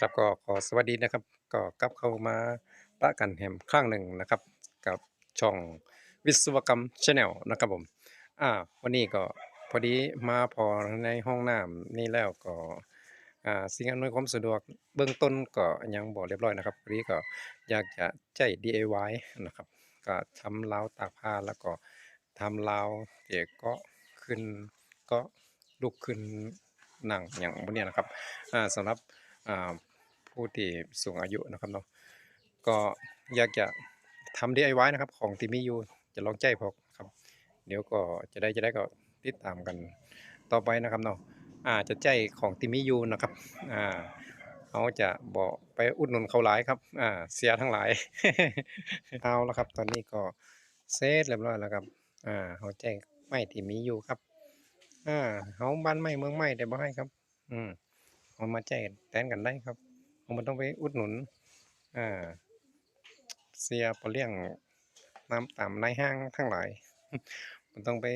ครับก็ขอสวัสดีนะครับ ก็กลับเข้ามาปะกันแฮมครั้งหนึ่งนะครับ กับช่องวิศวกรรมชาแนลนะครับผมอ่าวันนี้ก็พอดีมาพอในห้องน้ำนี่แล้วก็อ่าสิ่งอำนวยความสะดวกเบื้องต้นก็ยังบ่เรียบร้อยนะครับพอดีก็อยากจะใช้ DIY นะครับ ก็ทำราวตากผ้าแล้วก็ทำราวเกี่ยวเก็ขึ้นก็ลุกขึ้นนั่งอย่างพวกนี้นะครับอ่าสำหรับ ผู้ที่สูงอายุนะครับเนาะก็อยากจะทำ DIY นะครับ ของที่มีอยู่จะลองใจพอครับ เดี๋ยวก็จะได้จะได้ก็ติดตามกันต่อไปนะครับเนาะอาจะใจของที่มีอยู่นะครับอ่าเขาจะบ่ไปอุดหนุนเขาหลายครับอ่าเสียทั้งหลายเอาละครับ ตอนนี้ก็เสร็จเรียบร้อยแล้วครับอ่าเขาแจ้งไม้ที่มีอยู่ครับอ่าเขาบ้านไม้เมืองไม้ได้บ่ให้ครับ อืม เอามาแจ้งแทนกันได้ครับเราบ่ต้องไปอุดหนุนอ่าเสียบ่เลี้ยงตามตามในห้างทั้งหลาย มันต้องไป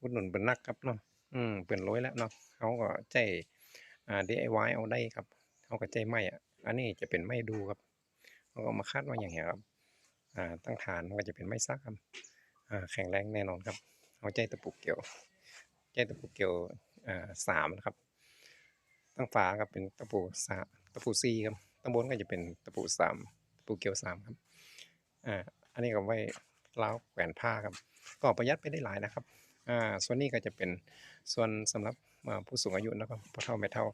อุดหนุนเพิ่นนักครับเนาะอืมเพิ่นรวยแล้วเนาะเขาก็ใช้อ่า DIY เอาได้ครับเขาก็ใช้ไม้อะอันนี้จะเป็นไม้ดูครับเขาก็มาคัดมาอย่างเงี้ยครับ อ่า ตั้งฐานก็จะเป็นไม้สักครับอ่าแข็งแรงแน่นอนครับเอาใจตะปูเกี่ยว ใจตะปูเกี่ยวอ่าสามนะครับ ตั้งฝาครับเป็นตะปูสามตะปูสี่ครับตั้งบนก็จะเป็นตะปูสามตะปูเกี่ยวสามครับอ่าอันนี้ก็ไว้ราวแขวนผ้าครับ ก็ประหยัดไปได้หลายนะครับอ่าส่วนนี้ก็จะเป็นส่วนสำหรับผู้สูงอายุนะครับผู้เฒ่าไม่เฒ่า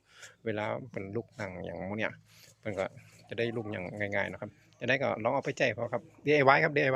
เวลาเป็นลูกนั่งอย่างมูเนี่ยเพิ่นก็จะได้ลุกอย่างง่ายๆนะครับ จะได้ก็ลองเอาไปใจพอครับ DIY ครับ DIY